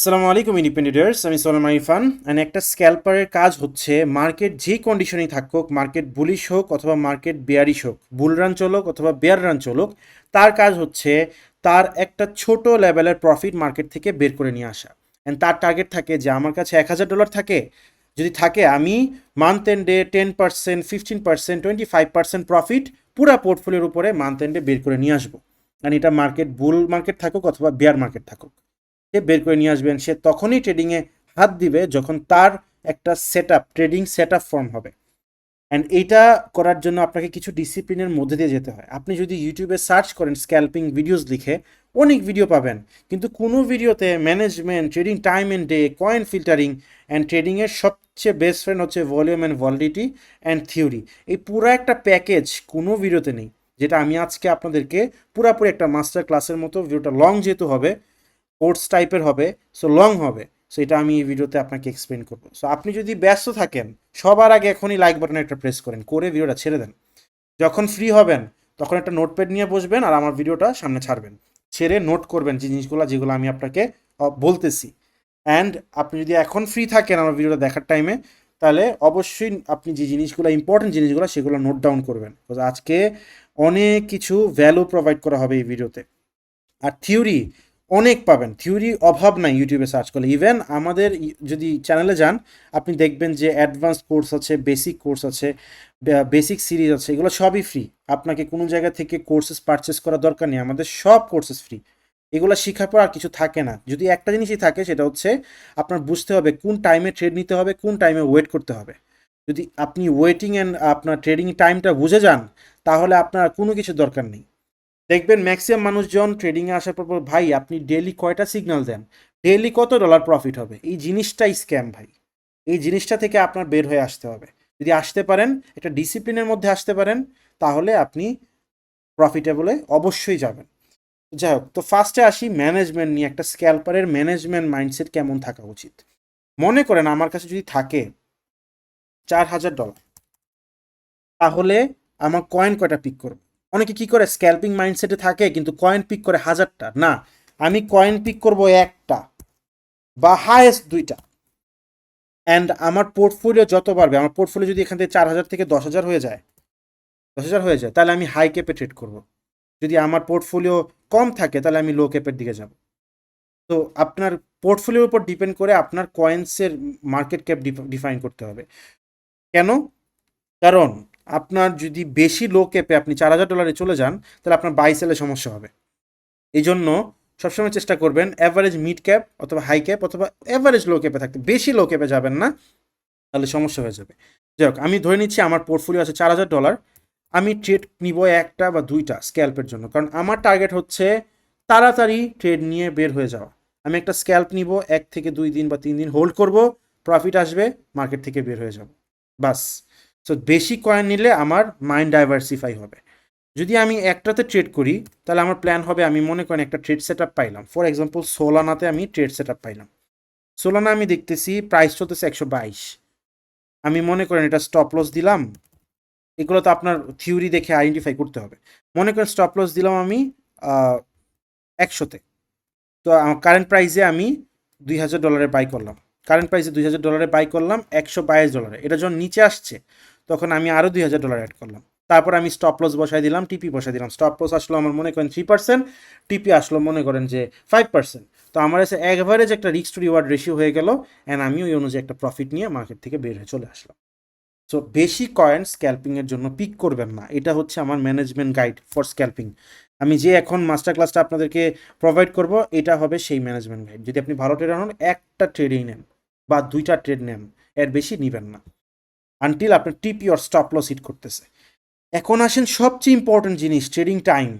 আসসালামু আলাইকুম ইন্ডিপেন্ডেন্টার্স আমি সোলাম ইরফান অ্যান্ড একটা স্ক্যাল্পারের কাজ হচ্ছে মার্কেট যে কন্ডিশনেই থাকুক মার্কেট বুলিশ হোক অথবা মার্কেট বেয়ারিশ হোক বুল রান চলুক অথবা বেয়ার রান চলুক, তার কাজ হচ্ছে তার একটা ছোট লেভেলের প্রফিট মার্কেট থেকে বের করে নিয়ে আসা। অ্যান্ড তার টার্গেট থাকে যে আমার কাছে এক হাজার ডলার থাকে, যদি থাকে আমি মান্থ এন্ডে ten percent fifteen percent twenty five percent profit পুরা পোর্টফোলিওর উপরে মান্থ এন্ডে বের করে নিয়ে আসব। কারণ এটা মার্কেট বুল মার্কেট থাকুক অথবা বেয়ার মার্কেট থাকুক। বের করে নিয়ে আসবেন। সে তখনই ট্রেডিংয়ে হাত দিবে যখন তার একটা set up trading set up form হবে। অ্যান্ড এইটা করার জন্য আপনাকে কিছু ডিসিপ্লিনের মধ্যে দিয়ে যেতে হয়। আপনি যদি ইউটিউবে সার্চ করেন স্ক্যাল্পিং ভিডিওস লিখে, অনেক ভিডিও পাবেন। কিন্তু কোনো ভিডিওতে management trading time and day coin filtering and ট্রেডিংয়ের সবচেয়ে বেস্ট ফ্রেন্ড হচ্ছে volume and validity and theory এই পুরো একটা প্যাকেজ কোনো ভিডিওতে নেই, যেটা আমি আজকে আপনাদেরকে পুরাপুরি একটা মাস্টার ক্লাসের মতো ভিডিওটা লং যেহেতু হবে কোর্স টাইপের হবে সো লং হবে। সো এটা আমি এই ভিডিওতে আপনাকে এক্সপ্লেন করব। সো আপনি যদি ব্যস্ত থাকেন, সবার আগে এখনই লাইক বাটনে একটা প্রেস করেন, করে ভিডিওটা ছেড়ে দেন। যখন ফ্রি হবেন, তখন একটা নোটপ্যাড নিয়ে বসবেন আর আমার ভিডিওটা সামনে ছাড়বেন। ছেড়ে নোট করবেন যে জিনিসগুলো যেগুলো আমি আপনাকে বলতেছি। অ্যান্ড আপনি যদি এখন ফ্রি থাকেন আমার ভিডিওটা দেখার টাইমে তাহলে অবশ্যই আপনি যে জিনিসগুলো ইম্পর্টেন্ট জিনিসগুলো সেগুলো নোট ডাউন করবেন। আজকে অনেক কিছু ভ্যালু প্রোভাইড করা হবে এই ভিডিওতে। আর থিওরি অনেক পাবেন। থিওরি অভাব নাই ইউটিউবে সার্চ করলে। ইভেন আমাদের যদি চ্যানেলে যান, আপনি দেখবেন যে অ্যাডভান্স কোর্স আছে বেসিক কোর্স আছে বেসিক সিরিজ আছে, এগুলো সবই ফ্রি আপনাকে কোনো জায়গা থেকে কোর্সেস পারচেস করার দরকার নেই। আমাদের সব কোর্সেস ফ্রি এগুলো শেখার পর আর কিছু থাকে না। যদি একটা জিনিসই থাকে, সেটা হচ্ছে আপনার বুঝতে হবে কোন টাইমে ট্রেড নিতে হবে, কোন টাইমে ওয়েট করতে হবে। যদি আপনি ওয়েটিং অ্যান্ড আপনার ট্রেডিং টাইমটা বুঝে যান, তাহলে আপনার কোনো কিছু দরকার নেই। দেখবেন ম্যাক্সিমাম মানুষজন ট্রেডিংয়ে আসার পর ভাই, আপনি ডেলি কয়টা সিগন্যাল দেন? ডেলি কত ডলার প্রফিট হবে? এই জিনিসটাই স্ক্যাম ভাই। এই জিনিসটা থেকে আপনার বের হয়ে আসতে হবে। যদি আসতে পারেন, একটা ডিসিপ্লিনের মধ্যে আসতে পারেন, তাহলে আপনি প্রফিটেবলে অবশ্যই যাবেন। যাই হোক, তো ফার্স্টে আসি ম্যানেজমেন্ট নিয়ে। একটা স্ক্যাল্পারের ম্যানেজমেন্ট মাইন্ডসেট কেমন থাকা উচিত? মনে করেন আমার কাছে যদি থাকে চার হাজার ডলার তাহলে আমার কয়েন কয়টা পিক করবে? অনেকে কি করে? স্ক্যাল্পিং মাইন্ডসেটে থাকে, কিন্তু কয়েন পিক করে হাজারটা। না, আমি কয়েন পিক করব একটা বা হায়েস্ট দুইটা। অ্যান্ড আমার পোর্টফোলিও যত বাড়বে, আমার পোর্টফোলিও যদি এখান থেকে চার হাজার থেকে দশ হাজার হয়ে যায়, দশ হাজার হয়ে যায়, তাহলে আমি হাই ক্যাপে ট্রেড করব। যদি আমার পোর্টফোলিও কম থাকে, তাহলে আমি লো ক্যাপের দিকে যাব। তো আপনার পোর্টফোলিওর উপর ডিপেন্ড করে আপনার কয়েন্সের মার্কেট ক্যাপ ডিফাইন করতে হবে। কেন? কারণ আপনার যদি বেশি লো ক্যাপে আপনি চার হাজার ডলারে চলে যান, তাহলে আপনার বাই সেলে সমস্যা হবে। এই জন্য সবসময় চেষ্টা করবেন অ্যাভারেজ মিড ক্যাপ অথবা হাই ক্যাপ অথবা অ্যাভারেজ লো ক্যাপে থাকতে। বেশি লো ক্যাপে যাবেন না, তাহলে সমস্যা হয়ে যাবে। যাই হোক, আমি ধরে নিচ্ছি আমার পোর্টফোলিও আছে চার হাজার ডলার আমি ট্রেড নিব একটা বা দুইটা স্ক্যাল্পের জন্য। কারণ আমার টার্গেট হচ্ছে তাড়াতাড়ি ট্রেড নিয়ে বের হয়ে যাওয়া। আমি একটা স্ক্যাল্প নিব, এক থেকে দুই দিন বা তিন দিন হোল্ড করব প্রফিট আসবে মার্কেট থেকে বের হয়ে যাব। বাস। সো বেশি কয়েন নিলে আমার মাইন্ড ডাইভার্সিফাই হবে। যদি আমি একটাতে ট্রেড করি, তাহলে আমার প্ল্যান হবে আমি মনে করেন একটা ট্রেড সেট পাইলাম। ফর এক্সাম্পল সোলানাতে আমি ট্রেড সেট পাইলাম। সোলানা আমি দেখতেছি প্রাইস চলতেছে একশো বাইশ। আমি মনে করেন এটা স্টপ লস দিলাম। এগুলো তো আপনার থিওরি দেখে আইডেন্টিফাই করতে হবে। মনে করেন স্টপ লস দিলাম আমি একশোতে। তো কারেন্ট প্রাইসে আমি দুই হাজার ডলারে বাই করলাম। কারেন্ট প্রাইসে দুই হাজার ডলারে বাই করলাম, একশো বাইশ ডলারে এটা যখন নিচে আসছে তখন আমি আরও দুই হাজার ডলার অ্যাড করলাম। তারপর আমি স্টপ লস বসাই দিলাম টিপি বসাই দিলাম। স্টপ লস আসলো আমার মনে করেন থ্রি পার্সেন্ট টিপি আসলো মনে করেন যে ফাইভ পার্সেন্ট তো আমার কাছে অ্যাভারেজ একটা রিস্ক টু রিওয়ার্ড রেশিও হয়ে গেল অ্যান্ড আমি ওই অনুযায়ী একটা প্রফিট নিয়ে মার্কেট থেকে বের হয়ে চলে আসলাম। সো বেশি কয়েন স্ক্যাল্পিংয়ের জন্য পিক করবেন না। এটা হচ্ছে আমার ম্যানেজমেন্ট গাইড ফর স্ক্যাল্পিং আমি যে এখন মাস্টার ক্লাসটা আপনাদেরকে প্রোভাইড করব, এটা হবে সেই ম্যানেজমেন্ট গাইড যদি আপনি ভালো ট্রেডার হন, একটা ট্রেডেই নেন বা দুইটা ট্রেড নেন, এর বেশি নেবেন না। আনটিল আপনার TP or stop loss hit করতেছে। এখন আসেন সবচেয়ে ইম্পর্টেন্ট জিনিস ট্রেডিং টাইম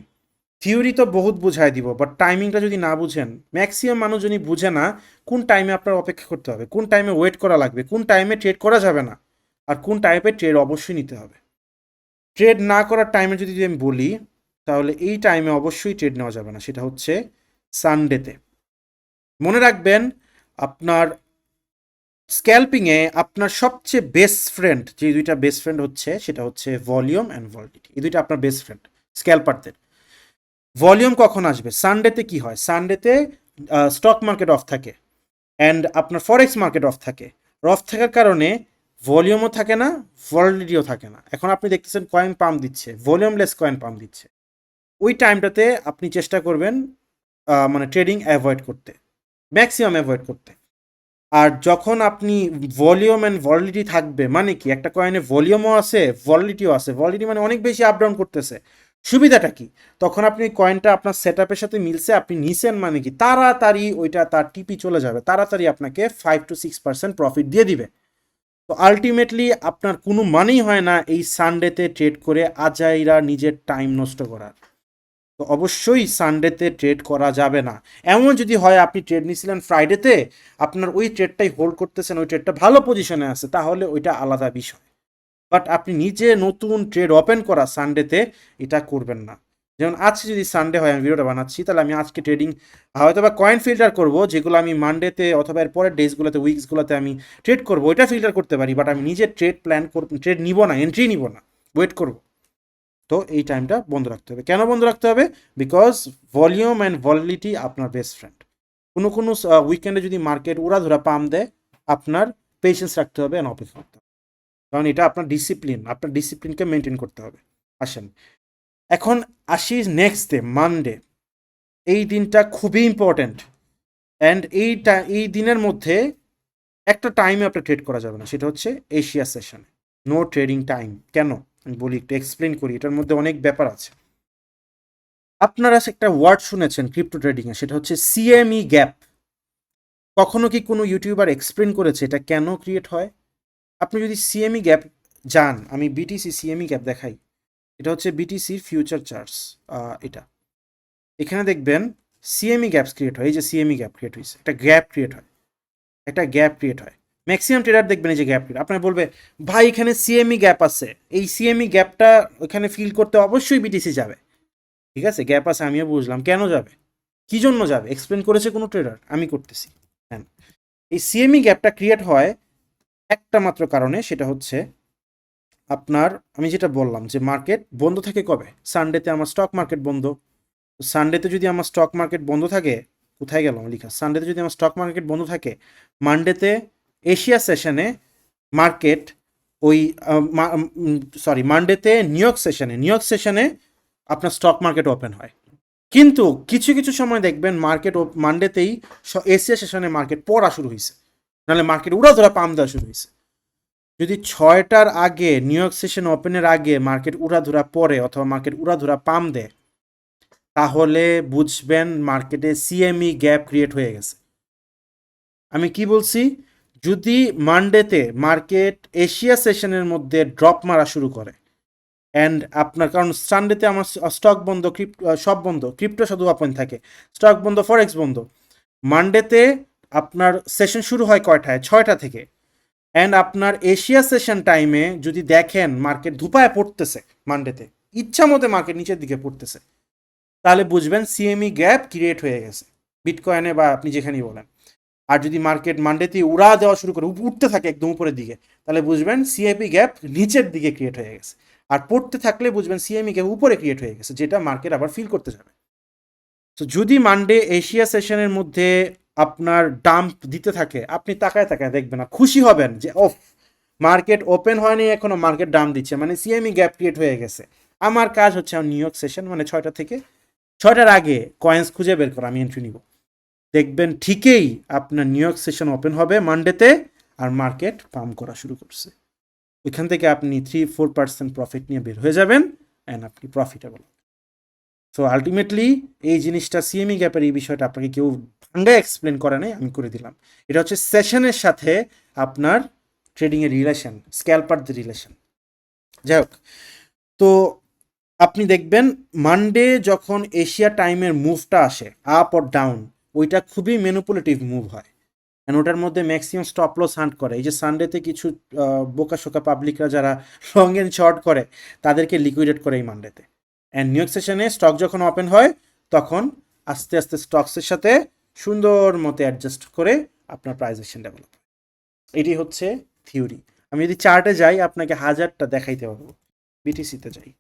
থিওরি তো বহুত বুঝাই দিব বাট টাইমিংটা যদি না বুঝেন ম্যাক্সিমাম মানুষ যদি বুঝে না, কোন টাইমে আপনার অপেক্ষা করতে হবে? কোন টাইমে ওয়েট করা লাগবে? কোন টাইমে ট্রেড করা যাবে না? আর কোন টাইপের ট্রেড অবশ্যই নিতে হবে। ট্রেড না করার টাইমে যদি আমি বলি, তাহলে এই টাইমে অবশ্যই ট্রেড নেওয়া যাবে না। সেটা হচ্ছে সানডেতে মনে রাখবেন, আপনার স্ক্যাল্পিংয়ে আপনার সবচেয়ে বেস্ট ফ্রেন্ড যে দুইটা বেস্ট ফ্রেন্ড হচ্ছে, সেটা হচ্ছে ভলিউম অ্যান্ড ভলিডিটি এই দুইটা আপনার বেস্ট ফ্রেন্ড স্ক্যাল্পারদের ভলিউম কখন আসবে? সানডেতে কি হয়? সানডেতে স্টক মার্কেট অফ থাকে অ্যান্ড আপনার ফরেক্স মার্কেট অফ থাকে। অফ থাকার কারণে ভলিউমও থাকে না ভলিডিটিও থাকে না। এখন আপনি দেখতেছেন কয়েন পাম্প দিচ্ছে ভলিউমলেস কয়েন পাম্প দিচ্ছে। ওই টাইমটাতে আপনি চেষ্টা করবেন মানে ট্রেডিং অ্যাভয়েড করতে ম্যাক্সিমাম অ্যাভয়েড করতে। আর যখন আপনি ভলিউম অ্যান্ড ভলিডিটি থাকবে মানে কি? একটা কয়েনে ভলিউমও আছে ভলিডিটিও আছে। ভলিডিটি মানে অনেক বেশি আপ ডাউন করতেছে। সুবিধাটা কি? তখন আপনি কয়েনটা আপনার সেট আপের সাথে মিলছে, আপনি নিছেন মানে কি? তাড়াতাড়ি ওইটা তার টিপি চলে যাবে। তাড়াতাড়ি আপনাকে five to six percent profit দিয়ে দিবে। তো আলটিমেটলি আপনার কোনো মানেই হয় না এই সানডেতে ট্রেড করে আজাইরা নিজের টাইম নষ্ট করার। তো অবশ্যই সানডেতে ট্রেড করা যাবে না। এমন যদি হয়, আপনি ট্রেড নিয়েছিলেন ফ্রাইডেতে আপনার ওই ট্রেডটাই হোল্ড করতেছেন, ওই ট্রেডটা ভালো পজিশনে আছে, তাহলে ওইটা আলাদা বিষয়। বাট আপনি নিজে নতুন ট্রেড ওপেন করা সানডেতে এটা করবেন না। যেমন আজকে যদি সানডে হয়, আমি ভিডিওটা বানাচ্ছি, তাহলে আমি আজকে ট্রেডিং হয়তো বা কয়েন ফিল্টার করব, যেগুলো আমি মানডেতে অথবা এর পরের ডেজগুলোতে উইকসগুলোতে আমি ট্রেড করব, ওইটা ফিল্টার করতে পারি বাট আমি নিজে ট্রেড প্ল্যান করব ট্রেড নিব না এন্ট্রি নিব না ওয়েট করব। তো এই টাইমটা বন্ধ রাখতে হবে। কেন বন্ধ রাখতে হবে? বিকজ ভলিউম অ্যান্ড ভলিডিটি আপনার বেস্ট ফ্রেন্ড কোনো কোনো উইকেন্ডে যদি মার্কেট উড়াধুরা পাম দেয়, আপনার পেশেন্স রাখতে হবে অ্যান্ড অপেক্ষা করতে হবে। কারণ এটা আপনার ডিসিপ্লিন আপনার ডিসিপ্লিনকে মেনটেন করতে হবে। আসেন। এখন আসি নেক্সট ডে মানডে এই দিনটা খুবই ইম্পর্ট্যান্ট অ্যান্ড এইটা এই দিনের মধ্যে একটা টাইমে আপনার ট্রেড করা যাবে না। সেটা হচ্ছে এশিয়া সেশনে নো ট্রেডিং টাইম কেন? আমি বলি, একটু এক্সপ্লেন করি, এটার মধ্যে অনেক ব্যাপার আছে। আপনারা একটা ওয়ার্ড শুনেছেন ক্রিপ্টো ট্রেডিংয়ে সেটা হচ্ছে সিএমই গ্যাপ কখনো কি কোনো ইউটিউবার এক্সপ্লেন করেছে এটা কেন ক্রিয়েট হয়? আপনি যদি সিএমই গ্যাপ যান, আমি বিটিসি সিএমই গ্যাপ দেখাই, এটা হচ্ছে বিটিসির ফিউচার চার্টস এটা। এখানে দেখবেন সিএমই গ্যাপস ক্রিয়েট হয়, এই যে সিএমই গ্যাপ ক্রিয়েট হয়েছে, একটা গ্যাপ ক্রিয়েট হয়, একটা গ্যাপ ক্রিয়েট হয়। ম্যাক্সিমাম ট্রেডার দেখবেন এই যে গ্যাপ ক্রিয়েট আপনার বলবে, ভাই, এখানে সিএমই গ্যাপ আছে। এই সিএমই গ্যাপটা ওখানে ফিল করতে অবশ্যই বিটিসি যাবে। ঠিক আছে? গ্যাপ আছে, আমিও বুঝলাম। কেন যাবে? কি জন্য যাবে? এক্সপ্লেন করেছে কোনো ট্রেডার আমি করতেছি। হ্যাঁ। এই সিএমই গ্যাপটা ক্রিয়েট হয় একটা মাত্র কারণে, সেটা হচ্ছে আপনার, আমি যেটা বললাম যে মার্কেট বন্ধ থাকে কবে? সানডেতে আমার স্টক মার্কেট বন্ধ। সানডেতে যদি আমার স্টক মার্কেট বন্ধ থাকে, কোথায় গেলাম? লিখা। সানডেতে যদি আমার স্টক মার্কেট বন্ধ থাকে মানডেতে এশিয়া সেশনে মার্কেট ওই সরি, মানডেতে নিউ ইয়র্ক সেশনে, নিউ ইয়র্ক সেশনে আপনার স্টক মার্কেট ওপেন হয়। কিন্তু কিছু কিছু সময় দেখবেন মার্কেট মানডেতেই এশিয়া সেশনে মার্কেট পড়া শুরু হয়েছে নাহলে মার্কেট উড়াধরা পাম দেওয়া শুরু হয়েছে যদি ছয়টার আগে নিউ ইয়র্ক সেশন ওপেনের আগে মার্কেট উড়াধুরা পড়ে অথবা মার্কেট উড়াধুরা পাম দেয়, তাহলে বুঝবেন মার্কেটে সিএমই গ্যাপ ক্রিয়েট হয়ে গেছে। আমি কি বলছি? যদি মানডেতে মার্কেট এশিয়া সেশনের মধ্যে ড্রপ মারা শুরু করে অ্যান্ড আপনার, কারণ সানডেতে আমার স্টক বন্ধ ক্রিপ্টো সব বন্ধ ক্রিপ্টো শুধু ওপেন থাকে স্টক বন্ধ ফরেক্স বন্ধ মানডেতে আপনার সেশন শুরু হয় কয়টায়? ছয়টা থেকে অ্যান্ড আপনার এশিয়া সেশন টাইমে যদি দেখেন মার্কেট ধুপায় পড়তেছে মানডেতে ইচ্ছা মতো মার্কেট নিচের দিকে পড়তেছে, তাহলে বুঝবেন সিএমই গ্যাপ ক্রিয়েট হয়ে গেছে বিটকয়েনে বা আপনি যেখানেই বলেন। আর যদি মার্কেট মানডেতে উড়া দেওয়া শুরু করে উঠতে থাকে একদম উপরের দিকে, তাহলে বুঝবেন সিএপি গ্যাপ নিচের দিকে ক্রিয়েট হয়ে গেছে। আর পড়তে থাকলে বুঝবেন সিএমই গ্যাপ উপরে ক্রিয়েট হয়ে গেছে, যেটা মার্কেট আবার ফিল করতে যাবে। তো যদি মানডে এশিয়া সেশনের মধ্যে আপনার ডাম্প দিতে থাকে, আপনি তাকায় তাকায় দেখবেন না খুশি হবেন যে অফ মার্কেট ওপেন হয়নি এখনও মার্কেট ডাম দিচ্ছে। মানে সিএমই গ্যাপ ক্রিয়েট হয়ে গেছে। আমার কাজ হচ্ছে আমার নিউ ইয়র্ক সেশন মানে ছয়টা থেকে, ছয়টার আগে কয়েন্স খুঁজে বের করা, আমি এন্ট্রি নিব। দেখবেন ঠিকই আপনার নিউ ইয়র্ক সেশন ওপেন হবে মানডেতে আর মার্কেট পাম্প করা শুরু করছে। ওইখান থেকে আপনি থ্রি ফোর পার্সেন্ট প্রফিট নিয়ে বের হয়ে যাবেন অ্যান্ড আপনি প্রফিটেবল সো আলটিমেটলি এই জিনিসটা সিএমই গ্যাপের এই বিষয়টা আপনাকে কেউ ভাঙ্গা এক্সপ্লেন করে নাই, আমি করে দিলাম। এটা হচ্ছে সেশনের সাথে আপনার ট্রেডিংয়ের রিলেশন স্ক্যালপারদের রিলেশন যাই হোক, তো আপনি দেখবেন মানডে যখন এশিয়া টাইমের মুভটা আসে আপ অর ডাউন ওইটা খুবই মেনুপুলেটিভ মুভ হয়। অ্যান্ড ওটার মধ্যে ম্যাক্সিমাম স্টপ লস হান্ট করে। এই যে সানডেতে কিছু বোকা শোকা পাবলিকরা যারা লং এন্ড শর্ট করে, তাদেরকে লিকুইডেট করে এই মানডেতে অ্যান্ড নিউ সেশনে স্টক যখন ওপেন হয়, তখন আস্তে আস্তে স্টকসের সাথে সুন্দর মতো অ্যাডজাস্ট করে আপনার প্রাইজেশন ডেভেলপ এটি হচ্ছে থিওরি আমি যদি চার্টে যাই, আপনাকে হাজারটা দেখাইতে পারব। বিটিসিতে যাই।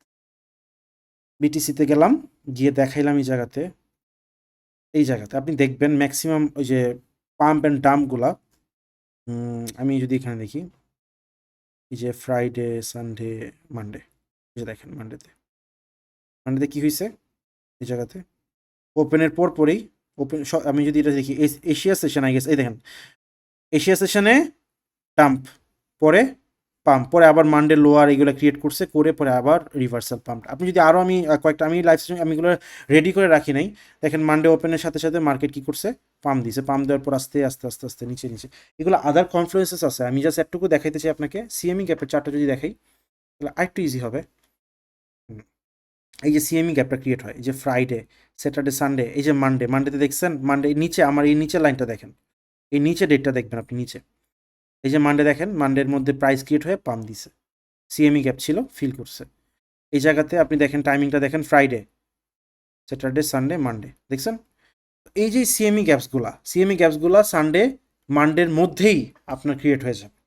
বিটিসিতে গেলাম, গিয়ে দেখাইলাম এই জায়গাতে এই জায়গাতে। আপনি দেখবেন ম্যাক্সিমাম ওই যে পাম্প অ্যান্ড ডাম্পগুলা আমি যদি এখানে দেখি, এই যে ফ্রাইডে সানডে মানডে যে দেখেন মানডেতে মানডেতে কী হয়েছে এই জায়গাতে। ওপেনের পর পরেই ওপেন আমি যদি এটা দেখি এশিয়া সেশন আই গেস এই দেখেন। এশিয়া সেশনে ডাম্প পরে পাম্প পরে আবার মানডে লোয়ার এগুলো ক্রিয়েট করছে, করে পরে আবার রিভার্সাল পাম্প আপনি যদি আরও আমি কয়েকটা, আমি লাইভ আমি এগুলো রেডি করে রাখি নাই, দেখেন মানডে ওপেনের সাথে সাথে মার্কেট কী করছে? পাম্প দিছে। পাম্প দেওয়ার পর আস্তে আস্তে আস্তে আস্তে, নিচে নিচে। এগুলো আদার কনফ্লুয়েন্সেস আছে। আমি জাস্ট একটুকু দেখাইতে চাই আপনাকে সিএমই গ্যাপের চারটা যদি দেখাই, তাহলে আরেকটু ইজি হবে। এই যে সিএমই গ্যাপটা ক্রিয়েট হয় যে ফ্রাইডে স্যাটারডে সানডে এই যে মানডে মানডেতে দেখছেন? মানডে নিচে, আমার এই নিচে লাইনটা দেখেন। এই নিচে ডেটটা দেখবেন আপনি নিচে। এই যে মানডে দেখেন মানডের মধ্যে প্রাইস ক্রিয়েট হয়ে পাম্প দিছে। সিএমই গ্যাপ ছিল ফিল করছে। এই জায়গাতে আপনি দেখেন টাইমিংটা দেখেন ফ্রাইডে স্যাটারডে সানডে মানডে দেখছেন? এই যে সিএমই গ্যাপসগুলা সিএমই গ্যাপসগুলা সানডে মানডের মধ্যেই আপনার ক্রিয়েট হয়ে যাবে।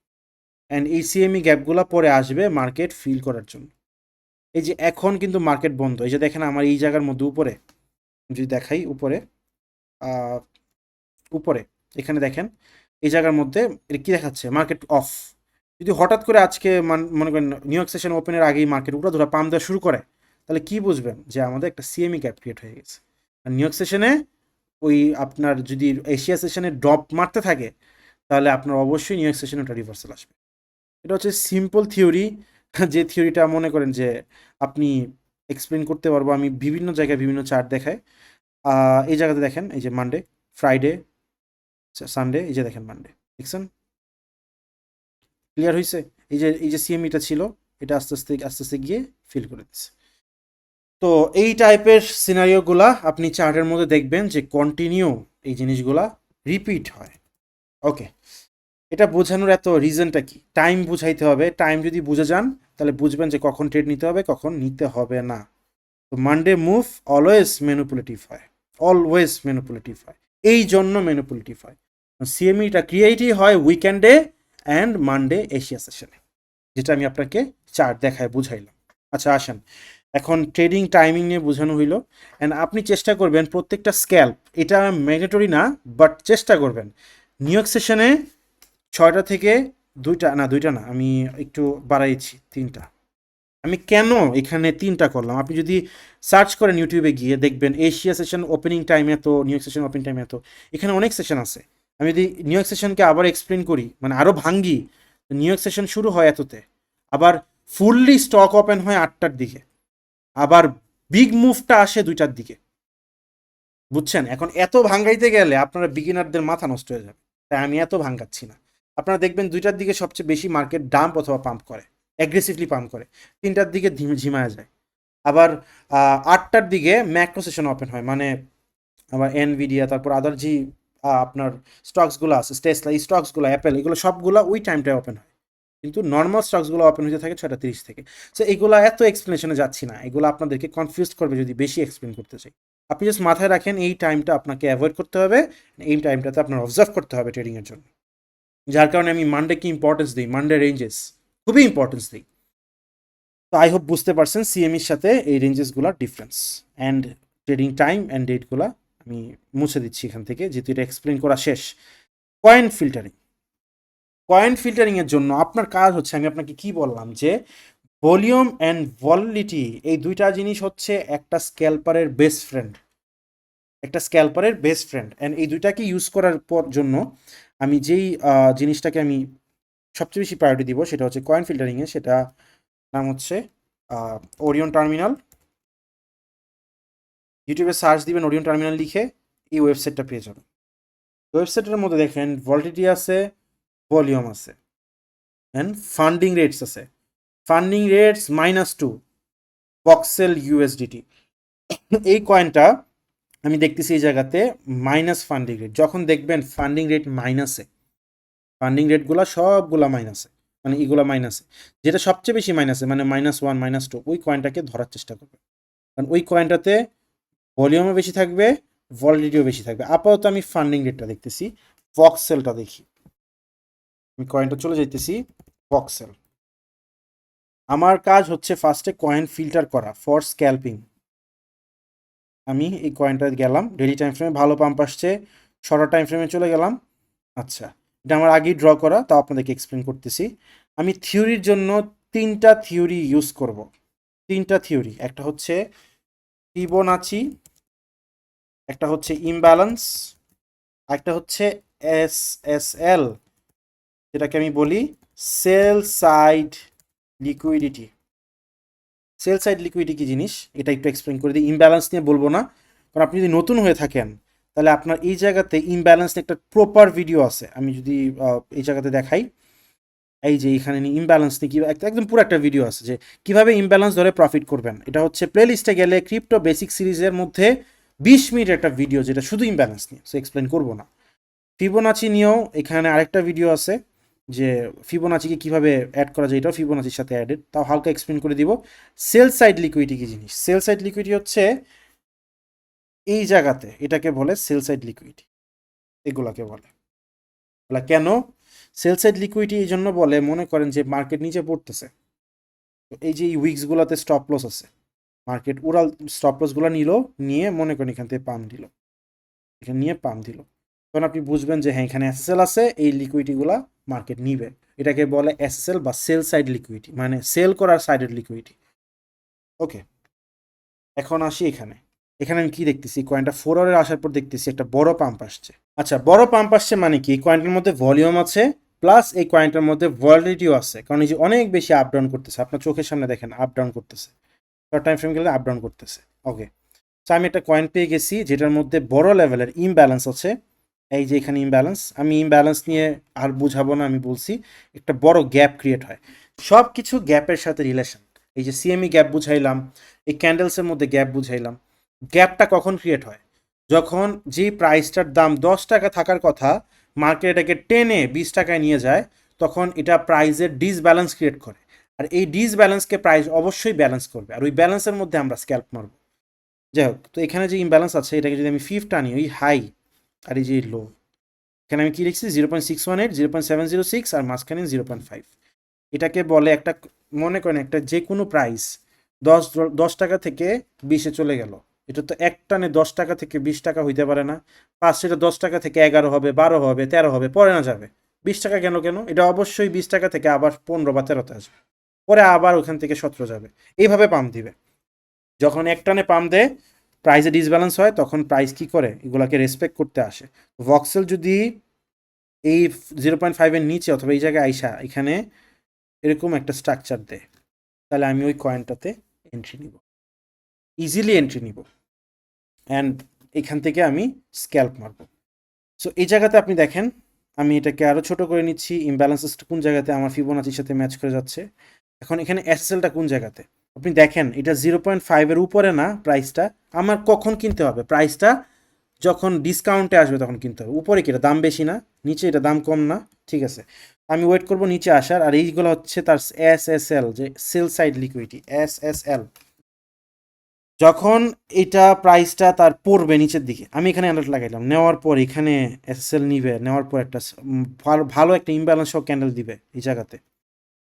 অ্যান্ড এই সিএমই গ্যাপগুলা পরে আসবে মার্কেট ফিল করার জন্য। এই যে এখন কিন্তু মার্কেট বন্ধ। এই যে দেখেন আমার এই জায়গার মধ্যে উপরে, যদি দেখাই উপরে উপরে, এখানে দেখেন এই জায়গার মধ্যে এটা কি দেখাচ্ছে? Market off. যদি হঠাৎ করে আজকে মনে করেন নিউ ইয়র্ক সেশন ওপেনের আগেই মার্কেট উড়া ধরা পাম দেওয়া শুরু করে, তাহলে কি বুঝবেন যে আমাদের একটা সিএমই গ্যাপ ক্রিয়েট হয়ে গেছে? আর নিউ ইয়র্ক সেশনে ওই আপনার যদি এশিয়া সেশনে ড্রপ মারতে থাকে, তাহলে আপনার অবশ্যই নিউ ইয়র্ক সেশনে ওটা রিভার্সাল আসবে। এটা হচ্ছে সিম্পল থিওরি যে থিওরিটা মনে করেন যে আপনি এক্সপ্লেন করতে পারব, আমি বিভিন্ন জায়গায় বিভিন্ন চার্ট দেখাই। এই জায়গাতে দেখেন, এই যে মানডে ফ্রাইডে সানডে এই যে দেখেন মানডে দেখছেন? ক্লিয়ার হয়েছে এই যে এই যে সিএমইটা ছিল, এটা আস্তে আস্তে আস্তে আস্তে গিয়ে ফিল করে দিচ্ছে তো এই টাইপের সিনারিওগুলা আপনি চার্টের মধ্যে দেখবেন যে কন্টিনিউ এই জিনিসগুলা রিপিট হয়। ওকে এটা বোঝানোর এত রিজনটা কি? টাইম বুঝাইতে হবে। টাইম যদি বুঝে যান, তাহলে বুঝবেন যে কখন ট্রেড নিতে হবে, কখন নিতে হবে না। তো মানডে মুভ অলওয়েজ মেনুপুলেটিভ হয়। অলওয়েজ মেনুপুলেটিভ হয়। এই জন্য মেনুপুলেটিভ হয় সিএমইটা ক্রিয়েটই হয় উইকেন্ডে অ্যান্ড মানডে এশিয়া সেশনে যেটা আমি আপনাকে চার্ট দেখায় বুঝাইলাম। আচ্ছা আসেন। এখন ট্রেডিং টাইমিং নিয়ে বোঝানো হইল। অ্যান্ড আপনি চেষ্টা করবেন প্রত্যেকটা স্ক্যাল্প এটা ম্যান্ডেটরি না বাট চেষ্টা করবেন। নিউ ইয়র্ক সেশনে ছয়টা থেকে দুইটা, না দুইটা না, আমি একটু বাড়াইছি, তিনটা। আমি কেন এখানে তিনটা করলাম? আপনি যদি সার্চ করেন ইউটিউবে গিয়ে দেখবেন এশিয়া সেশন ওপেনিং টাইম এত New York session opening time এত। এখানে অনেক সেশন আছে। আমি যদি নিউ ইয়র্ক সেশনকে আবার এক্সপ্লেন করি মানে আরও ভাঙ্গি নিউ ইয়র্ক সেশন শুরু হয় এততে। আবার ফুললি স্টক ওপেন হয় আটটার দিকে। আবার বিগ মুভটা আসে দুইটার দিকে। বুঝছেন? এখন এত ভাঙ্গাইতে গেলে আপনারা বিগিনারদের মাথা নষ্ট হয়ে যাবে। তাই আমি এত ভাঙ্গাচ্ছি না। আপনারা দেখবেন দুইটার দিকে সবচেয়ে বেশি মার্কেট ডাম্প অথবা পাম্প করে। অ্যাগ্রেসিভলি পাম্প করে। তিনটার দিকে ধিম, ঝিমায় যায়। আবার আটটার দিকে ম্যাক্রো সেশন ওপেন হয়। মানে আবার এনভিডিয়া তারপর আদার যে আপনার স্টকসগুলো আছে টেসলা এই স্টকসগুলো অ্যাপেল এগুলো সবগুলো ওই টাইমটায় ওপেন হয়। কিন্তু নর্মাল স্টকসগুলো ওপেন হতে থাকে ছয়টা তিরিশ থেকে। সো এগুলো এত এক্সপ্লেনেশনে যাচ্ছি না। এগুলো আপনাদেরকে কনফিউজ করবে যদি বেশি এক্সপ্লেন করতে চাই। আপনি জাস্ট মাথায় রাখেন, এই টাইমটা আপনাকে অ্যাভয়েড করতে হবে। এই টাইমটাতে আপনার অবজার্ভ করতে হবে ট্রেডিংয়ের জন্য। যার কারণে আমি মানডেকে ইম্পর্টেন্স দিই? মানডে রেঞ্জেস খুবই ইম্পর্টেন্স দিই তো আই হোপ বুঝতে পারছেন সিএমইর সাথে এই রেঞ্জেসগুলোর difference and trading time and ডেটগুলো আমি মুছে দিচ্ছি এখান থেকে, যেহেতু এটা এক্সপ্লেন করা শেষ। কয়েন ফিল্টারিং কয়েন ফিল্টারিংয়ের জন্য আপনার কাজ হচ্ছে, আমি আপনাকে কি বললাম যে ভলিউম অ্যান্ড ভলিডিটি এই দুইটা জিনিস হচ্ছে একটা স্ক্যালপারের বেস্ট ফ্রেন্ড একটা স্ক্যালপারের বেস্ট ফ্রেন্ড অ্যান্ড এই দুইটাকে ইউজ করার পর জন্য আমি যেই জিনিসটাকে আমি সবচেয়ে বেশি প্রায়োরিটি দিব সেটা হচ্ছে কয়েন ফিল্টারিংয়ে সেটা নাম হচ্ছে ওরিয়ন টার্মিনাল ইউটিউবে সার্চ দিবেন ওরিয়ন টার্মিনাল লিখে এই ওয়েবসাইটটা পেয়ে যাবেন। ওয়েবসাইটের মধ্যে দেখেন ভলিডিটি আছে ভলিউম আছে অ্যান্ড ফান্ডিং রেটস আছে। ফান্ডিং রেটস মাইনাস টু বক্সেল ইউএসডিটি এই কয়েনটা আমি দেখতেছি এই জায়গাতে মাইনাস ফান্ডিং রেট যখন দেখবেন ফান্ডিং রেট মাইনাসে ফান্ডিং রেটগুলো সবগুলা মাইনাসে মানে এগুলা মাইনাসে যেটা সবচেয়ে বেশি মাইনাসে মানে মাইনাস ওয়ান মাইনাস টু ওই কয়েনটাকে ধরার চেষ্টা করবে। কারণ ওই কয়েনটাতে ভলিউমও বেশি থাকবে ভলিডিটিও বেশি থাকবে। আপাতত আমি ফান্ডিং রেটটা দেখতেছি ভক্সেলটা দেখি। আমি কয়েনটা চলে যাইতেছি ভক্সেল আমার কাজ হচ্ছে ফার্স্টে কয়েন ফিল্টার করা ফর স্ক্যাল্পিং আমি এই কয়েনটা গেলাম ডেলি টাইম ফ্রেমে ভালো পাম্প আসছে শর্ট টাইম ফ্রেমে চলে গেলাম। আচ্ছা। এটা আমার আগেই ড্র করা, তাও আপনাদেরকে এক্সপ্লেন করতেছি। আমি থিওরির জন্য তিনটা থিওরি ইউজ করব। তিনটা থিওরি একটা হচ্ছে ফিবোনাচি একটা হচ্ছে ইমব্যালেন্স একটা হচ্ছে এস এস এল যেটাকে আমি বলি sell side liquidity sell side liquidity কি জিনিস? এটা একটু এক্সপ্লেন করে দিই। ইমব্যালেন্স নিয়ে বলব না। কারণ আপনি যদি নতুন হয়ে থাকেন তাহলে আপনার এই জায়গাতে ইমব্যালেন্স একটা প্রপার ভিডিও আছে। আমি যদি এই জায়গাতে দেখাই, এই যে এখানে ইমব্যালেন্স নিয়ে কীভাবে একদম পুরো একটা ভিডিও আছে যে কীভাবে ইমব্যালেন্স ধরে প্রফিট করবেন। এটা হচ্ছে প্লে লিস্টে গেলে ক্রিপ্টো বেসিক সিরিজের মধ্যে বিশ মিনিট একটা ভিডিও যেটা শুধু ইমব্যালেন্স নিয়ে, সো এক্সপ্লেন করব না। ফিবোনাচি নিয়েও এখানে আরেকটা ভিডিও আছে যে ফিবোনাচিকে কীভাবে অ্যাড করা যায়, এটাও ফিবোনাচির সাথে অ্যাডেড তাও হালকা এক্সপ্লেন করে দিব। সেল সাইড লিকুইডিটি কি জিনিস? সেল সাইড লিকুইডিটি হচ্ছে এই জায়গাতে এটাকে বলে সেল সাইড লিকুইডিটি এগুলাকে বলে। বলে, কেন? সেল সাইড লিকুইডিটি এই জন্য বলে, মনে করেন যে মার্কেট নিচে পড়তেছে। তো এই যে উইক্সগুলোতে স্টপ লস আছে মার্কেট উড়াল স্টপ লসগুলো নিল, নিয়ে মনে করেন এখান থেকে পাম দিল। এখানে নিয়ে পাম দিল। তখন আপনি বুঝবেন যে হ্যাঁ এখানে এসএসএল আছে, এই লিকুইডিটিগুলা মার্কেট নিবে। এটাকে বলে এসএসএল বা সেল সাইড লিকুইডিটি মানে সেল করার সাইডের লিকুইডিটি ওকে এখন আসি এখানে। এখানে আমি কি দেখতেছি? কয়েনটা ফোর আওয়ারের আসার পর দেখতেছি একটা বড় পাম্প আসছে। আচ্ছা বড় পাম্প আসছে মানে কি? কয়েনটার মধ্যে ভলিউম আছে প্লাস এই কয়েনটার মধ্যে ভলিডিটিও আছে। কারণ এই যে অনেক বেশি আপ ডাউন করতেছে, আপনার চোখের সামনে দেখেন আপ ডাউন করতেছে। শর্ট টাইম ফ্রেম গেলে আপ ডাউন করতেছে। ওকে তো আমি একটা কয়েন পেয়ে গেছি, যেটার মধ্যে বড় লেভেলের ইমব্যালেন্স আছে। এই যে এখানে ইমব্যালেন্স আমি ইমব্যালেন্স নিয়ে আর বুঝাবো না, আমি বলছি, একটা বড় গ্যাপ ক্রিয়েট হয়। সব কিছু গ্যাপের সাথে রিলেশন এই যে সিএমই গ্যাপ বুঝাইলাম, এই ক্যান্ডেলসের মধ্যে গ্যাপ বুঝাইলাম। গ্যাপটা কখন ক্রিয়েট হয়? যখন যে প্রাইসটার দাম দশ টাকা থাকার কথা মার্কেট এটাকে টেনে বিশ টাকায় নিয়ে যায়, তখন এটা প্রাইসের ডিসব্যালেন্স ক্রিয়েট করে। আর এই ডিসব্যালেন্সকে প্রাইস অবশ্যই ব্যালেন্স করবে। আর ওই ব্যালেন্সের মধ্যে আমরা স্ক্যাল্প মারব। যাই হোক, তো এখানে যে ইমব্যালেন্স আছে, এটাকে যদি আমি ফিফট আনি ওই হাই আর এই যে লো এখানে আমি কি লিখছি? Zero point six one eight zero point seven zero six আর মাঝখানে জিরো পয়েন্ট ফাইভ এটাকে বলে একটা, মনে করেন একটা যে কোনো প্রাইস দশ দশ টাকা থেকে বিশে চলে গেল। এটা তো এক টানে দশ টাকা থেকে বিশ টাকা হইতে পারে না। পাঁচ, সেটা দশ টাকা থেকে এগারো হবে, বারো হবে, তেরো হবে, পরে না যাবে। বিশ টাকা কেন কেন? এটা অবশ্যই বিশ টাকা থেকে আবার পনেরো বা তেরোতে আসবে। পরে আবার ওখান থেকে সতেরো যাবে। এইভাবে পাম্প দিবে। যখন এক টানে পাম্প দেয় প্রাইসে ডিসব্যালেন্স হয়, তখন প্রাইস কি করে? এগুলাকে রেসপেক্ট করতে আসে। ভক্সেল যদি এই জিরো পয়েন্ট ফাইভের নিচে অথবা এই জায়গায় আইসা, এখানে এরকম একটা স্ট্রাকচার দেয়, তাহলে আমি ওই কয়েনটাতে এন্ট্রি নিব। ইজিলি এন্ট্রি নিব। অ্যান্ড এখান থেকে আমি স্ক্যাল্প মারব। সো এই জায়গাতে আপনি দেখেন, আমি এটাকে আরও ছোট করে নিচ্ছি ইমব্যালেন্সেসটা কোন জায়গাতে? আমার ফিবোনাচির সাথে ম্যাচ করে যাচ্ছে। এখন এখানে এসএলটা কোন জায়গাতে? আপনি দেখেন, এটা জিরো পয়েন্ট ফাইভের উপরে না প্রাইসটা আমার কখন কিনতে হবে? প্রাইসটা যখন ডিসকাউন্টে আসবে তখন কিনতে হবে। উপরে কি? এটা দাম বেশি না, নিচে এটা দাম কম না, ঠিক আছে? আমি ওয়েট করব নিচে আসার, আর এইগুলো হচ্ছে তার এস এস এল যে sell side liquidity S S L যখন এটা প্রাইসটা তার পড়বে নিচের দিকে, আমি এখানে অ্যালার্ট লাগাইলাম, নেওয়ার পর এখানে এস এস এল নিবে, নেওয়ার পর একটা ভালো একটা ইমব্যালেন্স সহ ক্যান্ডেল দিবে এই জায়গাতে।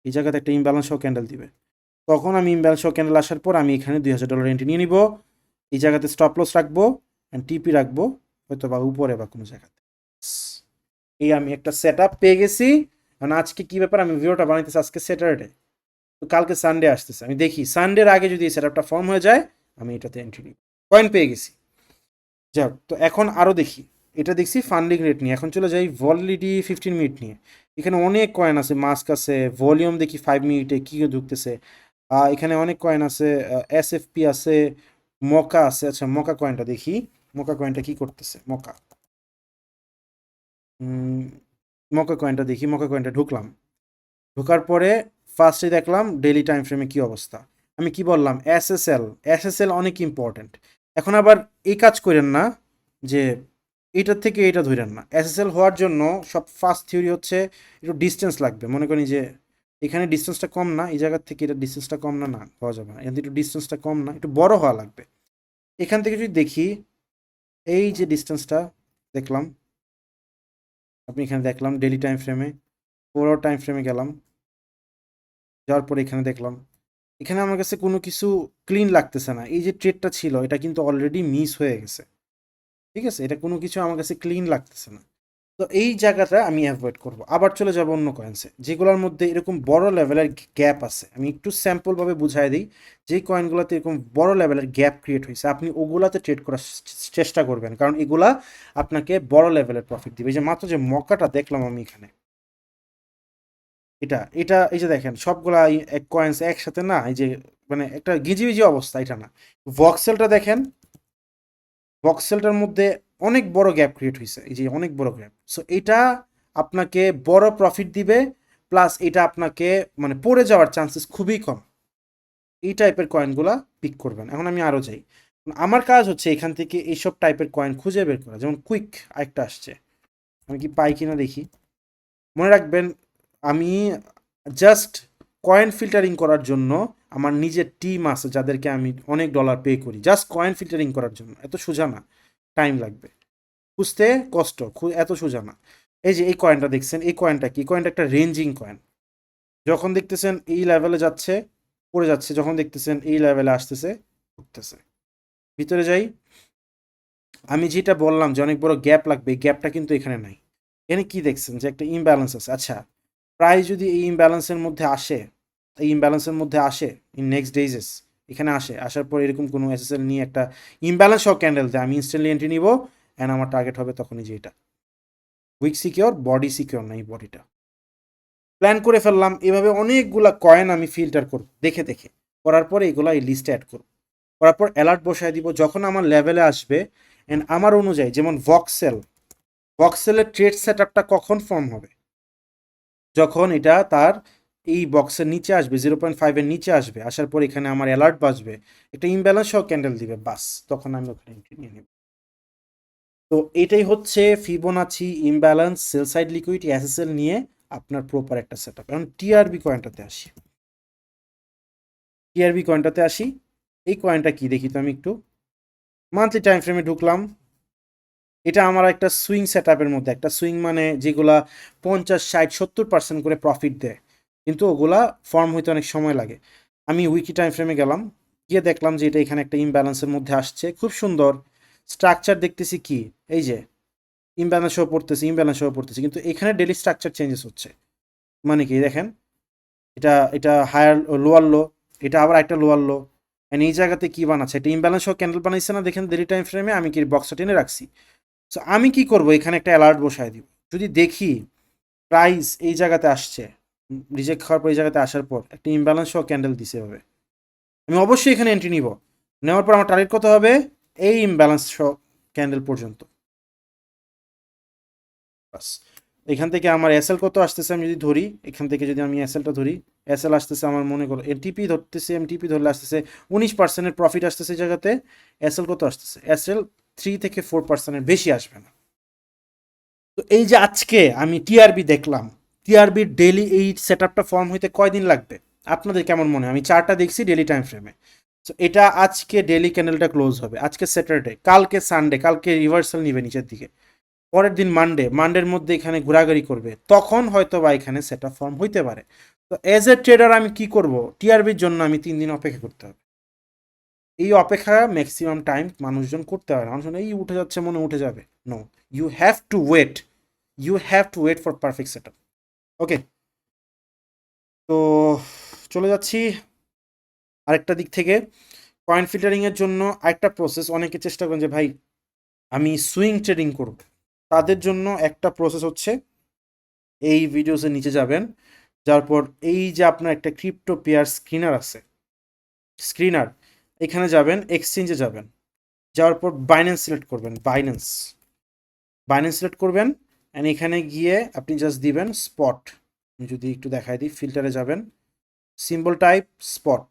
এই জায়গাতে একটা ইমব্যালেন্স সহ ক্যান্ডেল দিবে। তখন আমি ইমব্যালেন্স সহ ক্যান্ডেল আসার পর আমি এখানে দুই হাজার ডলার এন্ট্রি নিয়ে নিব, এই জায়গাতে স্টপ লস রাখব অ্যান্ড টিপি রাখব, হয়তো বা উপরে বা কোনো জায়গাতে। এই আমি একটা সেট আপ পেয়ে গেছি। মানে আজকে কী ব্যাপার? আমি ভিডিওটা বানাইতেছি আজকে স্যাটারডে তো কালকে সানডে আসতেছে। আমি দেখি সানডের আগে যদি এই সেট আপটা ফর্ম হয়ে যায় আমি এটাতে এন্ট্রি নিব। কয়েন পেয়ে গেছি। যাক, তো এখন আরও দেখি। এটা দেখছি ফান্ডিং রেট নিয়ে। এখন চলে যাই ভলিডিটি ফিফটিন মিনিট নিয়ে। এখানে অনেক কয়েন আছে মাস্ক আছে ভলিউম দেখি ফাইভ মিনিটে কী ঢুকতেছে। এখানে অনেক কয়েন আছে এস এফ পি আছে, মকা আছে। আচ্ছা মকা কয়েনটা দেখি। মকা কয়েনটা কি করতেছে? মকা। মকা কয়েনটা দেখি। মকা কয়েনটা ঢুকলাম। ঢোকার পরে ফার্স্টে দেখলাম ডেলি টাইম ফ্রেমে কী অবস্থা। আমি কি বললাম? এসএসএল এসএসএল অনেক ইম্পর্ট্যান্ট এখন আবার এই কাজ করেন না যে এটার থেকে এটা ধরেন না। এসএসএল হওয়ার জন্য সব ফার্স্ট থিওরি হচ্ছে একটু ডিস্টেন্স লাগবে। মনে করি যে এখানে ডিস্টেন্সটা কম না, এই জায়গার থেকে এটা ডিস্টেন্সটা কম না না, হওয়া যাবে না। এখান থেকে একটু ডিস্টেন্সটা কম না, একটু বড় হওয়া লাগবে। এখান থেকে যদি দেখি, এই যে ডিস্টেন্সটা দেখলাম, আপনি এখানে দেখলাম ডেলি টাইম ফ্রেমে পুরো টাইম ফ্রেমে গেলাম, যাওয়ার পরে এখানে দেখলাম এখানে আমার কাছে কোনো কিছু ক্লিন লাগতেছে না। এই যে ট্রেডটা ছিল, এটা কিন্তু অলরেডি মিস হয়ে গেছে। ঠিক আছে? এটা কোনো কিছু আমার কাছে ক্লিন লাগতেছে না। তো এই জায়গাটা আমি অ্যাভয়েড করব। আবার চলে যাব অন্য কয়েন্সে যেগুলোর মধ্যে এরকম বড় লেভেলের গ্যাপ আছে। আমি একটু স্যাম্পলভাবে বুঝাই দিই। যেই কয়েনগুলোতে এরকম বড় লেভেলের গ্যাপ ক্রিয়েট হয়েছে, আপনি ওগুলাতে ট্রেড করার চেষ্টা করবেন। কারণ এগুলা আপনাকে বড় লেভেলের প্রফিট দিবে। এই যে মাত্র যে মক্কাটা দেখলাম আমি এখানে। এটা এটা, এই যে দেখেন, সবগুলা কয়েন্স একসাথে না, এই যে মানে একটা গিজিবিজি অবস্থা, এটা না। ভক্সেলটা দেখেন ভক্সেলটার মধ্যে অনেক বড় গ্যাপ ক্রিয়েট হয়েছে এই যে অনেক বড় গ্যাপ সো এটা আপনাকে বড় প্রফিট দিবে প্লাস এটা আপনাকে মানে পড়ে যাওয়ার চান্সেস খুবই কম। এই টাইপের কয়েনগুলা পিক করবেন। এখন আমি আরও যাই। আমার কাজ হচ্ছে এখান থেকে এইসব টাইপের কয়েন খুঁজে বের করা। যেমন কুইক আরেকটা আসছে। আমি কি পাই কিনা দেখি। মনে রাখবেন আমি জাস্ট কয়েন ফিল্টারিং করার জন্য আমার নিজের টিম আছে যাদেরকে আমি অনেক ডলার পে করি। জাস্ট কয়েন ফিল্টারিং করার জন্য। এত সোজা না। টাইম লাগবে। খুঁজতে কষ্ট। এত সোজা না। এই যে এই কয়েনটা দেখছেন, এই কয়েনটা কি? কয়েনটা একটা রেঞ্জিং কয়েন যখন দেখতেছেন এই লেভেলে যাচ্ছে, পড়ে যাচ্ছে, যখন দেখতেছেন এই লেভেলে আসতেছে, উঠতেছে। ভিতরে যাই। আমি যেটা বললাম যে অনেক বড় গ্যাপ লাগবে, এই গ্যাপটা কিন্তু এখানে নাই। এখানে কি দেখছেন? যে একটা ইমব্যালেন্স আছে। আচ্ছা প্রায় যদি এই ইমব্যালেন্সের মধ্যে আসে, এই ইমব্যালেন্সের মধ্যে আসে ইন নেক্সট ডেজেস এখানে আসে, আসার পর এরকম কোনো এসএসএল নিয়ে একটা ইমব্যালেন্স সহ ক্যান্ডেল দেয় আমি ইনস্ট্যান্টলি এন্ট্রি নিব অ্যান্ড আমার টার্গেট হবে তখনই যে এটা। উইক সিকিওর বডি সিকিওর না এই বডিটা প্ল্যান করে ফেললাম, এভাবে অনেকগুলা কয়েন আমি ফিল্টার করব, দেখে দেখে। করার পরে এগুলো এই লিস্টে অ্যাড করব। করার পর অ্যালার্ট বসায় দিব, যখন আমার লেভেলে আসবে অ্যান্ড আমার অনুযায়ী, যেমন ভক্সেল ভক্সেলের ট্রেড সেট আপটা কখন ফর্ম হবে? যখন এটা তার এই বক্সের নিচে আসবে জিরো পয়েন্ট ফাইভের নিচে আসবে, আসার পর এখানে আমার অ্যালার্ট বাজবে, একটা ইমব্যালেন্স সহ ক্যান্ডেল দিবে, বাস, তখন আমি ওখানে এন্ট্রি নিয়ে নেব। তো এটাই হচ্ছে Fibonacci imbalance sell side liquid SSL নিয়ে আপনার প্রপার একটা সেট আপ এখন টিআরবি কয়েনটাতে আসি। টিআরবি কয়েনটাতে আসি। এই কয়েনটা কি দেখি তো আমি একটু। মান্থলি টাইম ফ্রেমে ঢুকলাম। এটা আমার একটা সুইং সেট মধ্যে, একটা সুইং মানে যেগুলা পঞ্চাশ, ষাট, সত্তর পার্সেন্ট করে প্রফিট দেয়। কিন্তু ওগুলা ফর্ম হইতে অনেক সময় লাগে। আমি উইকি টাইম ফ্রেমে গেলাম, গিয়ে দেখলাম যে এটা এখানে একটা ইমব্যালেন্সের মধ্যে আসছে। খুব সুন্দর। স্ট্রাকচার দেখতেছি কি? এই যে ইমব্যালেন্স শো পড়তেছে ইমব্যালেন্স শো পড়তেছে। কিন্তু এখানে ডেলি স্ট্রাকচার চেঞ্জেস হচ্ছে। মানে কি, দেখেন? এটা এটা হায়ার লোয়ার লো এটা আবার একটা লোয়ার লো এই জায়গাতে কি বানাচ্ছে? এটা ইমব্যালেন্স সহ ক্যান্ডেল বানাইছে না, দেখেন ডেলি টাইম ফ্রেমে আমি কি বক্সটা টেনে রাখছি? সো আমি কি করব? এখানে একটা অ্যালার্ট বসায় দিব। যদি দেখি প্রাইস এই জায়গাতে আসছে রিজেক্ট খাওয়ার পর এই জায়গাতে আসার পর একটা ইমব্যালেন্স সহ ক্যান্ডেল দিছে হবে আমি অবশ্যই এখানে এন্ট্রি নিব। নেওয়ার পর আমার টার্গেট কত হবে? এই ইমব্যালেন্স সহ ক্যান্ডেল পর্যন্ত। বাস এখান থেকে আমার এসএল কত আসতেছে আমি যদি ধরি, এখান থেকে যদি আমি এসএলটা ধরি এসএল আসতেছে আমার মনে করো এমটিপি ধরতেছে এমটিপি ধরলে আসতেছে উনিশ পার্সেন্টের প্রফিট আসতেছে জায়গাতে এসএল কত আসতেছে? এসএল থ্রি থেকে ফোর পার্সেন্টের বেশি আসবে না। তো এই যে আজকে আমি টিআরবি দেখলাম টিআরবির ডেলি এই সেট আপটা ফর্ম হইতে কয়দিন লাগবে? আপনাদের কেমন মনে হয়? আমি চারটা দেখছি ডেলি টাইম ফ্রেমে তো এটা আজকে ডেলি ক্যান্ডেলটা ক্লোজ হবে, আজকে স্যাটারডে কালকে সানডে কালকে রিভার্সাল নিবে নিচের দিকে। পরের দিন মানডে মানডের মধ্যে এখানে ঘোরাঘুরি করবে, তখন হয়তো বা এখানে সেট ফর্ম হইতে পারে। তো এজ এ ট্রেডার আমি কি করব? টিআরবির জন্য আমি তিন দিন অপেক্ষা করতে হবে। এই অপেক্ষা ম্যাক্সিমাম টাইম মানুষজন করতে পারে মানুষজন এই উঠে যাচ্ছে মনে উঠে যাবে। No you have to wait you have to wait for perfect set okay তো, চলে যাচ্ছি আরেকটা দিক থেকে। কয়েন ফিল্টারিংয়ের জন্য আরেকটা প্রসেস অনেকে চেষ্টা করেন যে, ভাই, আমি সুইং ট্রেডিং করব। তাদের জন্য একটা প্রসেস হচ্ছে, এই ভিডিওসের নিচে যাবেন। যার পর এই যে আপনার একটা ক্রিপ্টো পেয়ার স্ক্রিনার আছে স্ক্রিনার এখানে যাবেন এক্সচেঞ্জে যাবেন। যাওয়ার পর বাইন্যান্স সিলেক্ট করবেন বাইন্যান্স বাইন্যান্স সিলেক্ট করবেন অ্যান্ড এখানে গিয়ে আপনি জাস্ট দিবেন স্পট আমি যদি একটু দেখাই দিই ফিল্টারে যাবেন সিম্বল টাইপ স্পট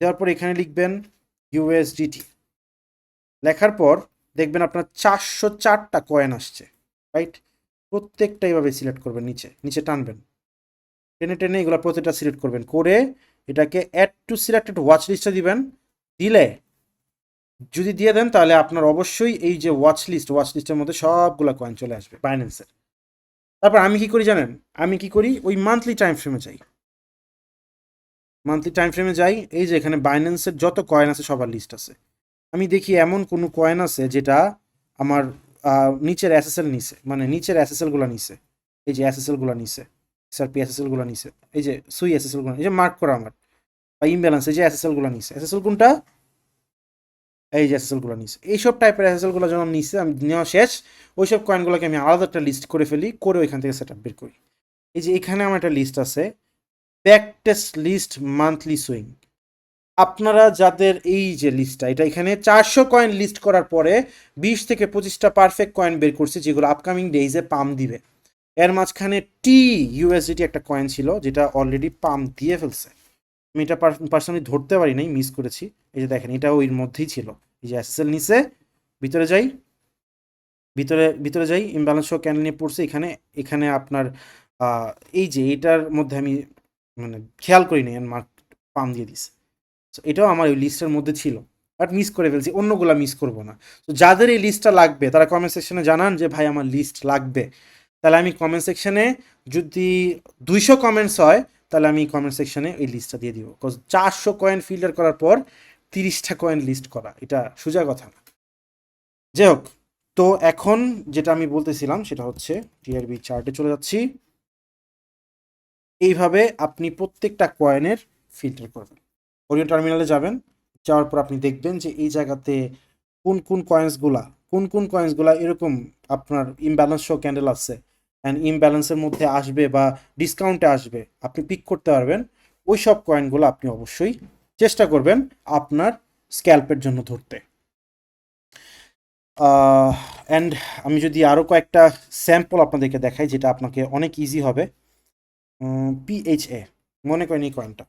দেওয়ার পর এখানে লিখবেন ইউএসডিটি লেখার পর দেখবেন আপনার চারশো চারটা কয়েন আসছে রাইট প্রত্যেকটা এইভাবে সিলেক্ট করবেন নিচে নিচে টানবেন। টেনে টেনে এগুলো প্রত্যেকটা সিলেক্ট করবেন। করে এটাকে অ্যাড টু সিলেক্টেড ওয়াচ লিস্টে দিবেন। দিলে, যদি দিয়ে দেন, তাহলে আপনার অবশ্যই এই যে ওয়াচ লিস্ট ওয়াচ লিস্টের মধ্যে সবগুলো কয়েন চলে আসবে বাইন্যান্সের তারপর আমি কি করি জানেন? আমি কি করি? ওই মান্থলি টাইম ফ্রেমে যাই। মান্থলি টাইম ফ্রেমে যাই, এই যে এখানে বাইন্যান্সের যত কয়েন আছে, সবার লিস্ট আছে। আমি দেখি এমন কোনো কয়েন আছে, যেটা আমার নিচের এসএসএল নিছে মানে নিচের এসএসএলগুলো নিছে। এই যে এসএসএলগুলো নিছে এসআরপি এসএসএলগুলো নিছে, এই যে সুই এসএসএলগুলো, এই যে মার্ক করা আমার। বা ইমব্যালেন্স এই যে এসএসএলগুলো নিছে। এসএসএল কোনটা? এই যে এসএসএলগুলো নিছে। এইসব টাইপের এসএসএলগুলো যখন নিছে, আমি নেওয়া শেষ, ওইসব কয়েনগুলোকে আমি আলাদা একটা লিস্ট করে ফেলি, করে ওইখান থেকে সেট বের করি। এই যে এখানে আমার একটা লিস্ট আছে back test list monthly swing আপনারা যাদের এই যে লিস্টটা এটা এখানে চারশো কয়েন লিস্ট করার পরে বিশ থেকে পঁচিশটা পারফেক্ট কয়েন বের করছি, যেগুলো আপকামিং ডেইজে পাম দিবে। এর মাঝখানে টি ইউএসডিটি একটা কয়েন ছিল, যেটা অলরেডি পাম দিয়ে ফেলছে। আমি এটা পার্সোনালি ধরতে পারি নাই মিস করেছি। এই যে দেখেন এটা ওইর মধ্যেই ছিল। এই যে এসএসএল নিচে ভিতরে যাই ভিতরে ভিতরে যাই ইমব্যালেন্স শো ক্যান্ডেল নিয়ে পড়ছে এখানে এখানে আপনার এই যে এটার মধ্যে আমি মানে খেয়াল করি করিনি মার্ক পাম দিয়ে So, এটাও আমার ওই লিস্টের মধ্যে ছিল। বাট মিস করে ফেলছি অন্যগুলা মিস করব না। তো যাদের এই লিস্টটা লাগবে তারা কমেন্ট সেকশনে জানান যে ভাই আমার লিস্ট লাগবে। তাহলে আমি কমেন্ট সেকশনে যদি দুইশো কমেন্টস হয় তাহলে আমি কমেন্ট সেকশনে এই লিস্টটা দিয়ে দিব। বিকজ চারশো কয়েন ফিল্টার করার পর তিরিশটা কয়েন লিস্ট করা, এটা সোজা কথা না। যাই হোক তো এখন যেটা আমি বলতেছিলাম সেটা হচ্ছে টিআরবি চার্টে চলে যাচ্ছি। এইভাবে আপনি প্রত্যেকটা কয়েনের ফিল্টার করবেন। ওরিয়ন টার্মিনালে যাবেন, যাওয়ার পর আপনি দেখবেন যে এই জায়গাতে কোন কোন কয়েন্সগুলা কোন কোন কয়েন্সগুলা এরকম আপনার ইমব্যালেন্স শো ক্যান্ডেল আছে। অ্যান্ড ইমব্যালেন্সের মধ্যে আসবে বা ডিসকাউন্টে আসবে, আপনি পিক করতে পারবেন। ওই সব কয়েনগুলো আপনি অবশ্যই চেষ্টা করবেন আপনার স্ক্যাল্পের জন্য ধরতে। অ্যান্ড আমি যদি আরও কয়েকটা স্যাম্পল আপনাদেরকে দেখাই, যেটা আপনাকে অনেক ইজি হবে। পিএইচএ মনে করেন এই কয়েনটা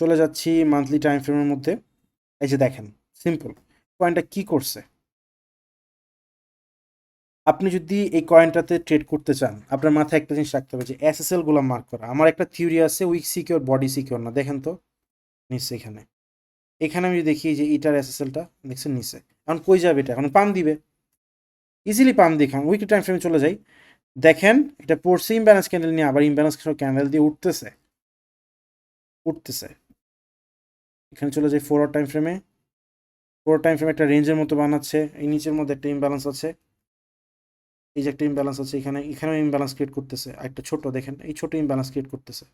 চলে যাচ্ছি মান্থলি টাইম ফ্রেমের মধ্যে। এই যে দেখেন সিম্পল কয়েনটা কি করছে? আপনি যদি এই কয়েনটাতে ট্রেড করতে চান, আপনার মাথায় একটা জিনিস রাখতে হবে যে এসএসএলগুলো মার্ক করা। আমার একটা থিওরি আছে উইক সিকিউর বডি সিকিউর না। দেখেন তো নিচ্ছে এখানে। এখানে আমি দেখি যে ইটার এসএসএলটা দেখছেন নিচে। এখন কই যাবে এটা? এখন পাম দিবে। ইজিলি পাম দেখান উইক টাইম ফ্রেমে চলে যাই। দেখেন, এটা পড়ছে ইমব্যালেন্স ক্যান্ডেল নিয়ে, আবার ইমব্যালেন্স ক্যান্ডেল দিয়ে উঠতেছে। উঠতেছে। এখানে চলে যাই ফোর টাইম ফ্রেমে ফোর টাইম ফ্রেমে একটা রেঞ্জের মতো বানাচ্ছে। এই নিচের মধ্যে একটা ইমব্যালেন্স আছে। এই যে একটা ইমব্যালেন্স আছে, এখানে, এখানেও ইমব্যালেন্স ক্রিয়েট করতেছে। একটা ছোট, দেখেন, এই ছোট ইমব্যালেন্স ক্রিয়েট করতেছে।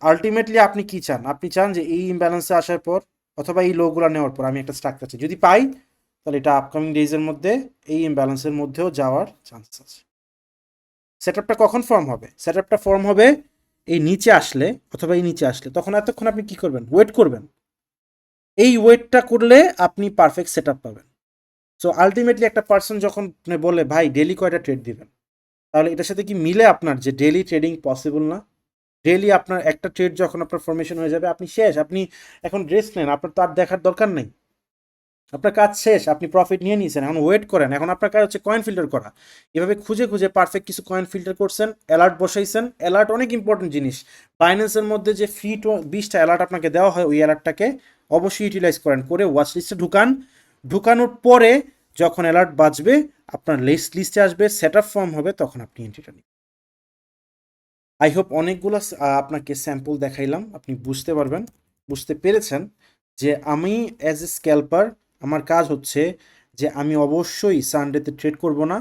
আলটিমেটলি আপনি কি চান? আপনি চান যে এই ইমব্যালেন্সে আসার পর অথবা এই লোগুলো নেওয়ার পর আমি একটা স্ট্রাকচার চাই। যদি পাই, তাহলে এটা আপকামিং ডেজের মধ্যে এই ইমব্যালেন্সের মধ্যেও যাওয়ার চান্সেস আছে। সেট আপটা কখন ফর্ম হবে? সেট আপটা ফর্ম হবে এই নিচে আসলে অথবা এই নিচে আসলে। তখন এতক্ষণ আপনি কি করবেন? ওয়েট করবেন। এই ওয়েটটা করলে আপনি পারফেক্ট সেট পাবেন। সো আলটিমেটলি একটা পার্সন যখন মানে বলে, ভাই ডেলি কয়টা ট্রেড দিবেন? তাহলে এটার সাথে কি মিলে আপনার যে ডেলি ট্রেডিং পসিবল না? ডেলি আপনার একটা ট্রেড যখন আপনার ফরমেশন হয়ে যাবে, আপনি শেষ। আপনি এখন ড্রেস নেন, আপনার তো আর দেখার দরকার নেই। আপনার কাজ শেষ, আপনি প্রফিট নিয়ে নিয়েছেন, এখন ওয়েট করেন। এখন আপনার কাজ হচ্ছে কয়েন ফিল্টার করা। এভাবে খুঁজে খুঁজে পারফেক্ট কিছু কয়েন ফিল্টার করছেন অ্যালার্ট বসাইছেন। অ্যালার্ট অনেক ইম্পর্টেন্ট জিনিস। বাইন্যান্সের মধ্যে যে ফ্রি বিশটা অ্যালার্ট আপনাকে দেওয়া হয়, ওই অ্যালার্টটাকে অবশ্যই ইউটিলাইজ করেন। করে ওয়াচ লিস্টে ঢুকান। ঢুকানোর পরে যখন অ্যালার্ট বাজবে, আপনার লিস্ট লিস্টে আসবে সেট আপ ফর্ম হবে, তখন আপনি এন্ট্রিটা নিন আই হোপ অনেকগুলো আপনাকে স্যাম্পল দেখাইলাম, আপনি বুঝতে পারবেন, বুঝতে পেরেছেন যে আমি অ্যাজ এ স্ক্যাল্পার আমার কাজ হচ্ছে যে আমি অবশ্যই সানডেতে ট্রেড করব না।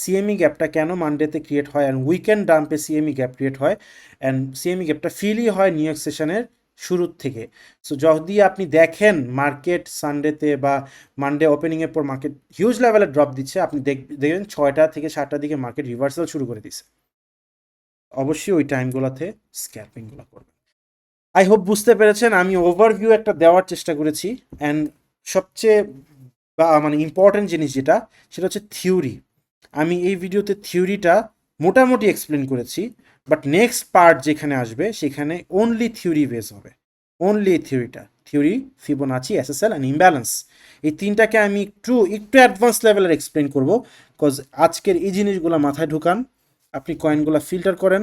সিএমই গ্যাপটা কেন মানডেতে ক্রিয়েট হয়? অ্যান্ড উইকেন্ড ডাম্পে সিএমই গ্যাপ ক্রিয়েট হয়। অ্যান্ড সিএমই গ্যাপটা ফিলই হয় নিউ ইয়র্ক সেশনের শুরুর থেকে। সো যদি আপনি দেখেন মার্কেট সানডেতে বা মানডে ওপেনিংয়ের পর মার্কেট হিউজ লেভেলে ড্রপ দিচ্ছে, আপনি দেখ, দেখবেন ছয়টা থেকে সাতটার দিকে মার্কেট রিভার্সাল শুরু করে দিচ্ছে অবশ্যই ওই টাইমগুলোতে স্ক্যাল্পিংগুলো করবেন। আই হোপ বুঝতে পেরেছেন, আমি ওভারভিউ একটা দেওয়ার চেষ্টা করেছি অ্যান্ড সবচেয়ে বা মানে ইম্পর্টেন্ট জিনিস যেটা, সেটা হচ্ছে থিওরি আমি এই ভিডিওতে থিওরিটা মোটামুটি এক্সপ্লেন করেছি। বাট নেক্সট পার্ট যেখানে আসবে, সেখানে অনলি থিওরি বেস হবে। অনলি থিওরিটা theory Fibonacci SSL and imbalance এই তিনটাকে আমি একটু একটু অ্যাডভান্স লেভেলের এক্সপ্লেন করব। বিকজ আজকের এই জিনিসগুলো মাথায় ঢুকান। আপনি কয়েনগুলো ফিল্টার করেন।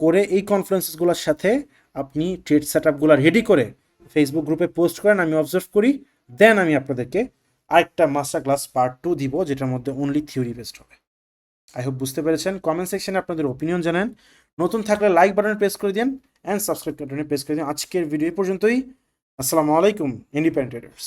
করে এই কনফারেন্সেসগুলোর সাথে আপনি ট্রেড সেট আপগুলো রেডি করে ফেসবুক গ্রুপে পোস্ট করেন, আমি অবজার্ভ করি। দেন আমি আপনাদেরকে আরেকটা মাস্টার ক্লাস পার্ট টু দিব, যেটার মধ্যে অনলি থিওরি বেসড হবে। আই হোপ বুঝতে পেরেছেন। কমেন্ট সেকশনে আপনাদের ওপিনিয়ন জানান। নতুন থাকলে লাইক বাটনে প্রেস করে দিন অ্যান্ড সাবস্ক্রাইব বাটনে প্রেস করে দিন। আজকের ভিডিও পর্যন্তই। আসসালামু আলাইকুম ইন্ডিপেন্ডেন্টার্স